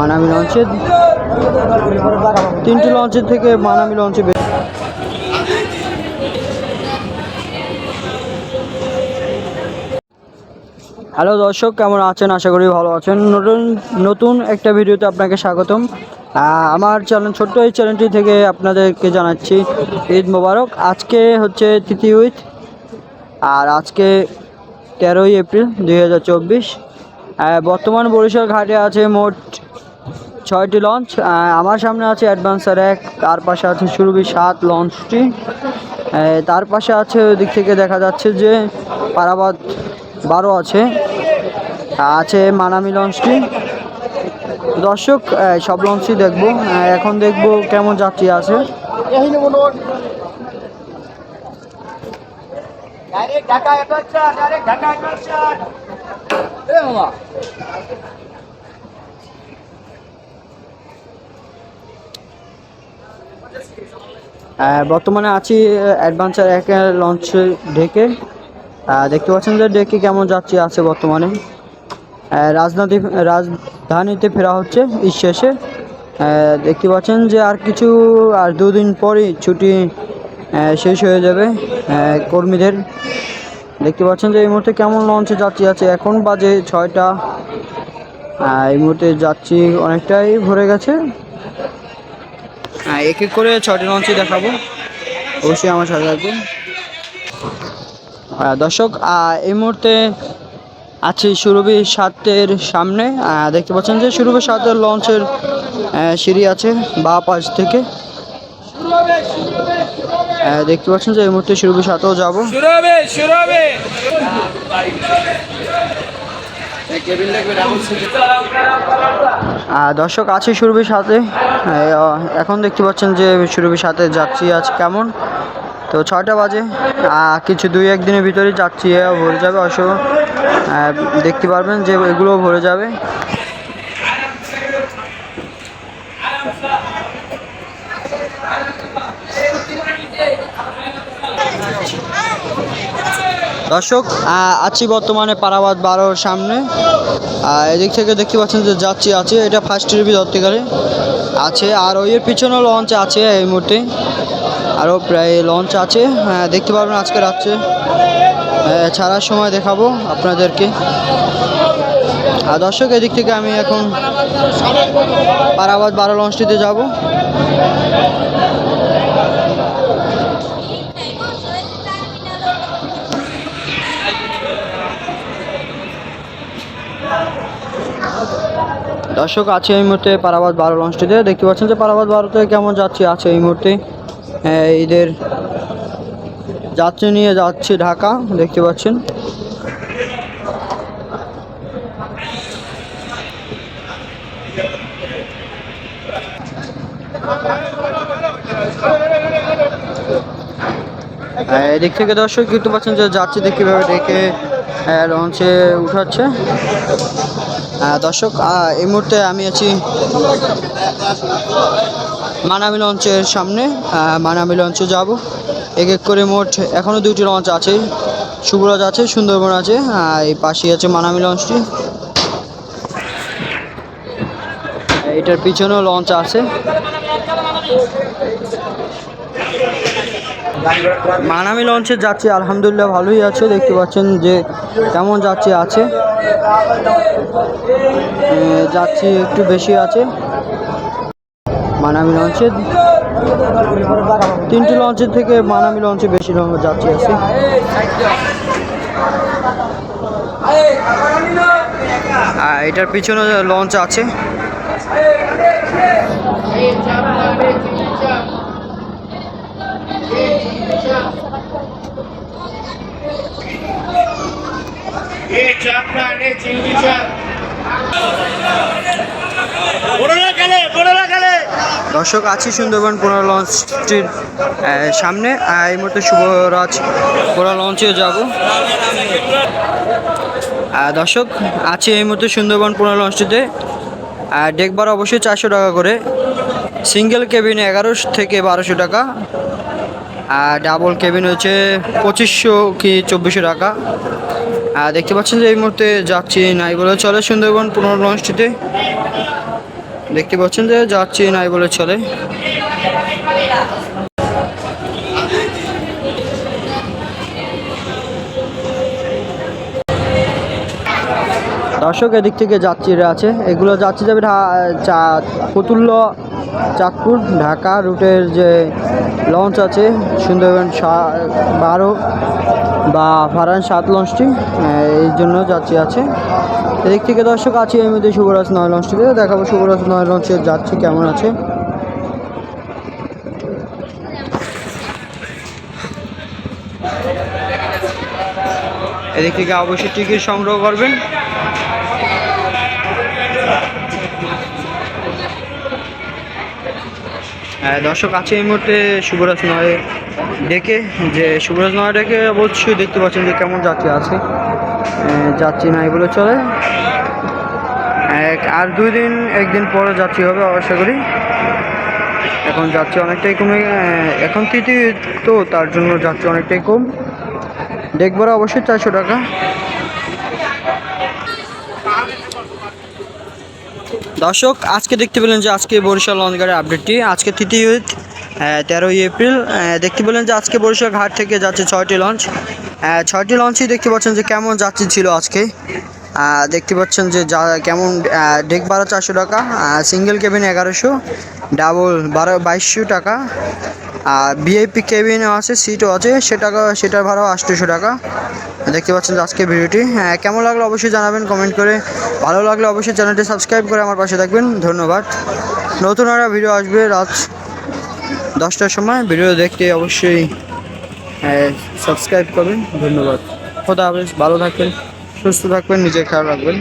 মানামি লঞ্চে। তিনটি লঞ্চের থেকে মানামি লঞ্চে হ্যালো দর্শক, কেমন আছেন? আশা করি ভালো আছেন। নতুন নতুন একটা ভিডিওতে আপনাকে স্বাগতম। আমার চ্যানেল ছোট্ট এই চ্যানেলটি থেকে আপনাদেরকে জানাচ্ছি, ঈদ মোবারক। আজকে হচ্ছে তৃতীয় ঈদ, আর আজকে তেরোই এপ্রিল দুই হাজার চব্বিশ। বর্তমান বরিশাল ঘাটে আছে মোট ছয়টি লঞ্চ আমার সামনে আছে অ্যাডভান্সার এক তার পাশে আছে সুরভি সাত লঞ্চটি তার পাশে আছে ওই দিক থেকে দেখা যাচ্ছে যে পারাবাদ বারো আছে আছে মানামি লঞ্চটি দর্শক সব লঞ্চই দেখব। এখন দেখব কেমন যাত্রী আছে। ডাইরেক্ট ঢাকা বর্তমানে আছি অ্যাডভান্সার এক লঞ্চ ডেকে। দেখতে পাচ্ছেন যে ডেকে কেমন যাত্রী আছে বর্তমানে। রাজধানী, রাজধানীতে ফেরা হচ্ছে ঈদ দেখতে পাচ্ছেন যে আর কিছু, আর দুদিন পরই ছুটি শেষ হয়ে যাবে কর্মীদের। দেখতে পাচ্ছেন যে এই মুহূর্তে কেমন লঞ্চে যাত্রী আছে। এখন বাজে ছয়টা। এই মুহূর্তে যাত্রী অনেকটাই ভরে গেছে। হ্যাঁ এক এক করে ছয়টি লঞ্চই দেখাবো। অবশ্যই আমার সাথে থাকবেন। দর্শক এই মুহূর্তে আছি সুরভি সাতের সামনে। দেখতে পাচ্ছেন যে সুরভি সাতের লঞ্চের সিঁড়ি আছে বা পাশ থেকে। দেখতে পাচ্ছেন যে এই মুহূর্তে সুরভি সাতেও যাব শুরু হবে শুরু হবে আহ, দর্শক, আছে সুরভির সাথে। এখন দেখতে পাচ্ছেন যে সুরভির সাথে যাচ্ছি আজ কেমন? তো ছটা বাজে। কিছু দুই একদিনের ভিতরে যাচ্ছি ভরে যাবে অবশ্য দেখতে পারবেন যে এগুলো ভরে যাবে। দর্শক আছি বর্তমানে পারাবাদ বারোর সামনে। এদিক থেকে দেখতে পাচ্ছেন যে যাচ্ছি আছে এটা ফার্স্ট টিভি ধরতেকালে আছে আর ওই এর পিছনেও লঞ্চ আছে এই মুহূর্তে। আরও প্রায় লঞ্চ আছে। হ্যাঁ, দেখতে পারবেন আজকে রাত্রে। আহ, ছাড়ার সময় দেখাবো আপনাদেরকে। আর দর্শক এদিক থেকে আমি এখন পারাবাদ বারো লঞ্চটিতে যাব। দর্শক আছে এই মুহূর্তে পারাবাদ বারো লঞ্চটিতে দেখতে পাচ্ছেন যে পারাবাদ বারোতে কেমন যাচ্ছে আছে এই মুহূর্তে। ঈদের যাত্রী নিয়ে যাচ্ছে ঢাকা দেখতে পাচ্ছেন। আহ, এদিক থেকে দর্শক দেখতে পাচ্ছেন যে যাত্রীদের কীভাবে ডেকে আহ, লঞ্চে উঠাচ্ছে। দর্শক এই মুহূর্তে আমি আছি মানামি লঞ্চের সামনে। মানামি লঞ্চে যাব। এক এক করে মোট এখনও দুটি লঞ্চ আছে। শুভরাজ আছে, সুন্দরবন আছে এই পাশেই আছে মানামি লঞ্চটি এটার পিছনেও লঞ্চ আছে। মানামি লঞ্চে যাচ্ছে আলহামদুলিল্লাহ ভালোই আছে। দেখতে পাচ্ছেন যে কেমন যাচ্ছে আছে। যাচ্ছি, একটু বেশি আছে। মানামি লঞ্চে। তিনটি লঞ্চের থেকে মানামি লঞ্চে বেশি যাচ্ছি আছে এটার পিছনে লঞ্চ আছে। দর্শক, আছি সুন্দরবন পুরা লঞ্চটির সামনে। এই মুহূর্তে শুভরাজ পুরা লঞ্চে যাব। দর্শক, আছি এই মুহূর্তে সুন্দরবন পুরা লঞ্চটিতে ডেকবার অবশ্যই চারশো টাকা করে। সিঙ্গেল কেবিন এগারোশো থেকে বারোশো টাকা। আর ডাবল কেবিন হচ্ছে পঁচিশশো কি চব্বিশশো টাকা। দেখতে পাচ্ছেন যে এই মুহূর্তে যাচ্ছি নাই বলে চলে সুন্দরবন পুনর লঞ্চটিতে দেখতে পাচ্ছেন যে যাচ্ছি নাই বলে চলে। দর্শক, এদিক থেকে যাত্রীরা আছে। এগুলো যাত্রী যাবে ঢা- চাঁদপুর, ঢাকা রুটের যে লঞ্চ আছে, সুন্দরবন বারো। বা ফারান সাত লঞ্চটি এই জন্য যাত্রী আছে। এদিক থেকে দর্শক আছে এই মধ্যে শুভরাজ নয় লঞ্চটিতে। দেখাবো শুভরাজ নয় লঞ্চের যাত্রী কেমন আছে। এদিক থেকে অবশ্যই টিকিট সংগ্রহ করবেন। হ্যাঁ, দর্শক আছে এই মুহূর্তে শুভরাজ নয় ডেকে যে শুভরাজ নয় ডেকে অবশ্যই দেখতে পাচ্ছেন যে কেমন যাত্রী আছে। যাত্রী নাই বলে চলে। এক আর দুই দিন, একদিন পরে যাত্রী হবে, আশা করি। এখন যাত্রী অনেকটাই কমে এখন তৃতীয় তো, তার জন্য যাত্রী অনেকটাই কম। দেখবার অবশ্যই চারশো টাকা। দর্শক, আজকে দেখতে পেলেন যে আজকে বরিশাল লঞ্চঘাটের আপডেটটি আজকে তৃতীয় তেরোই এপ্রিল দেখতে পেলেন যে আজকে বরিশাল ঘাট থেকে যাচ্ছে ছয়টি লঞ্চ ছয়টি লঞ্চই দেখতে পাচ্ছেন যে কেমন যাত্রী ছিল আজকে। দেখতে পাচ্ছেন যে যা কেমন ডেক বারো চারশো টাকা সিঙ্গেল কেবিন এগারোশো ডাবল বারো বাইশশো টাকা। আর ভিআইপি কেবিনও আছে সিটও আছে সেটা সেটার ভাড়াও আটশোশো টাকা। দেখতে পাচ্ছেন যে আজকে ভিডিওটি। হ্যাঁ কেমন লাগল অবশ্যই জানাবেন কমেন্ট করে। ভালো লাগলে অবশ্যই চ্যানেলটি সাবস্ক্রাইব করে আমার পাশে থাকবেন। ধন্যবাদ। নতুন একটা ভিডিও আসবে রাত দশটার সময়। ভিডিও দেখতে অবশ্যই সাবস্ক্রাইব করবেন। ধন্যবাদ। খোদা হাফেজ, ভালো থাকবেন, সুস্থ থাকবেন, নিজের খেয়াল রাখবেন।